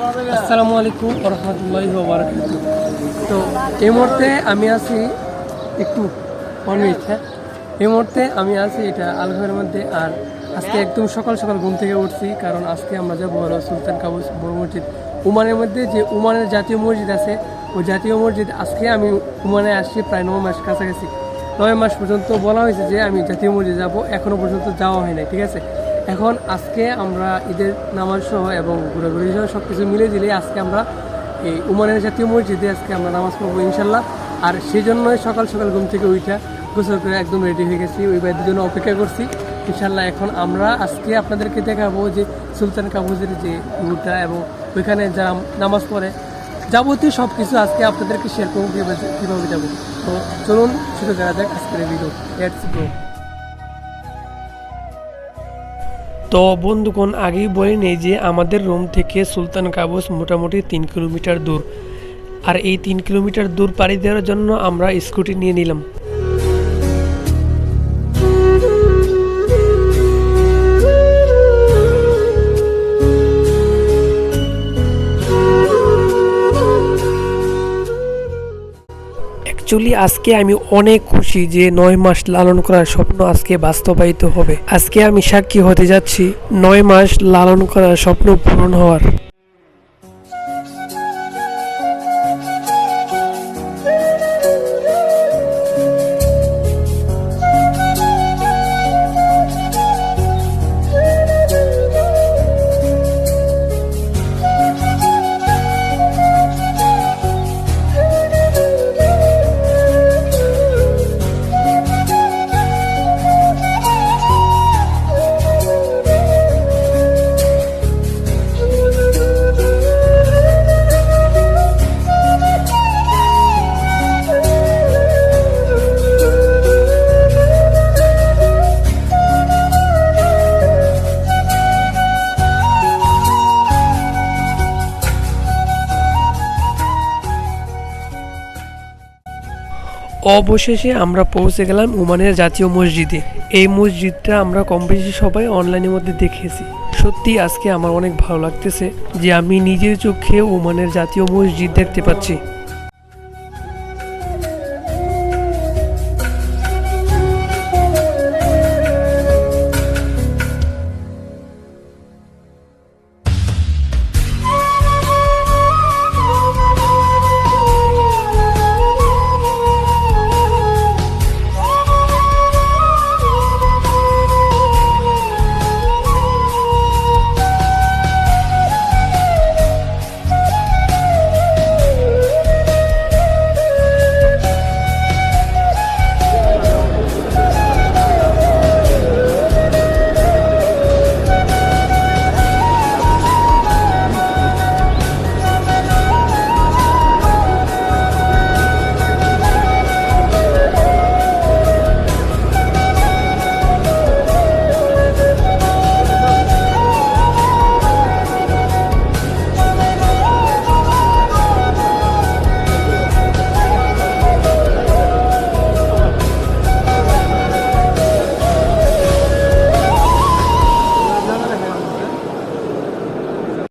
আসসালামু আলাইকুম রহমতুল্লাহ বারাকাতু তো এই মুহূর্তে আমি আছি একটু মিনিট হ্যাঁ এই মুহূর্তে আমি আছি এটা আলঘরের মধ্যে আর আজকে একদম সকাল সকাল ঘুম থেকে উঠছি কারণ আজকে আমরা যাব হলো সুলতান কাবুস বড় মসজিদ। উমানের মধ্যে যে উমানের জাতীয় মসজিদ আছে, ওই জাতীয় মসজিদ আজকে আমি উমানে আসছি প্রায় নয় মাস কাছাকাছি। নয় মাস পর্যন্ত বলা হয়েছে যে আমি জাতীয় মসজিদ যাব এখনও পর্যন্ত যাওয়া হয় নাই, ঠিক আছে? এখন আজকে আমরা ঈদের নামাজ সহ এবং ঘোরাঘুরি সহ সব কিছু মিলে দিলে আজকে আমরা এই উমানের জাতীয় মসজিদে আজকে আমরা নামাজ পড়ব ইনশাল্লাহ। আর সেই জন্যই সকাল সকাল ঘুম থেকে উঠা গোসল করে একদম রেডি হয়ে গেছি, ওই বাইদের জন্য অপেক্ষা করছি। ইনশাল্লাহ এখন আমরা আজকে আপনাদেরকে দেখাবো যে সুলতান কাবুজের যে রুটটা এবং ওইখানে যারা নামাজ পড়ে, যাবতীয় সব কিছু আজকে আপনাদেরকে শেয়ার করব কীভাবে যাব। তো চলুন শুরু করা যাক আজকের ভিডিও লেটস গো তো বন্ধুগণ, আগেই বলে নেই যে আমাদের রুম থেকে সুলতান কাবুস মোটামুটি তিন কিলোমিটার দূর। আর এই তিন কিলোমিটার দূর পাড়ি দেওয়ার জন্য আমরা স্কুটি নিয়ে নিলাম। অ্যাকচুয়ালি আজকে আমি অনেক খুশি যে নয় মাস লালন করার স্বপ্ন আজকে বাস্তবায়িত হবে। আজকে আমি সাক্ষী হতে যাচ্ছি নয় মাস লালন করার স্বপ্ন পূরণ হওয়ার। অবশেষে আমরা পৌঁছে গেলাম ওমানের জাতীয় মসজিদে। এই মসজিদটা আমরা কম বেশি সবাই অনলাইনের মধ্যে দেখেছি। সত্যি আজকে আমার অনেক ভালো লাগতেছে যে আমি নিজের চোখে ওমানের জাতীয় মসজিদ দেখতে পাচ্ছি।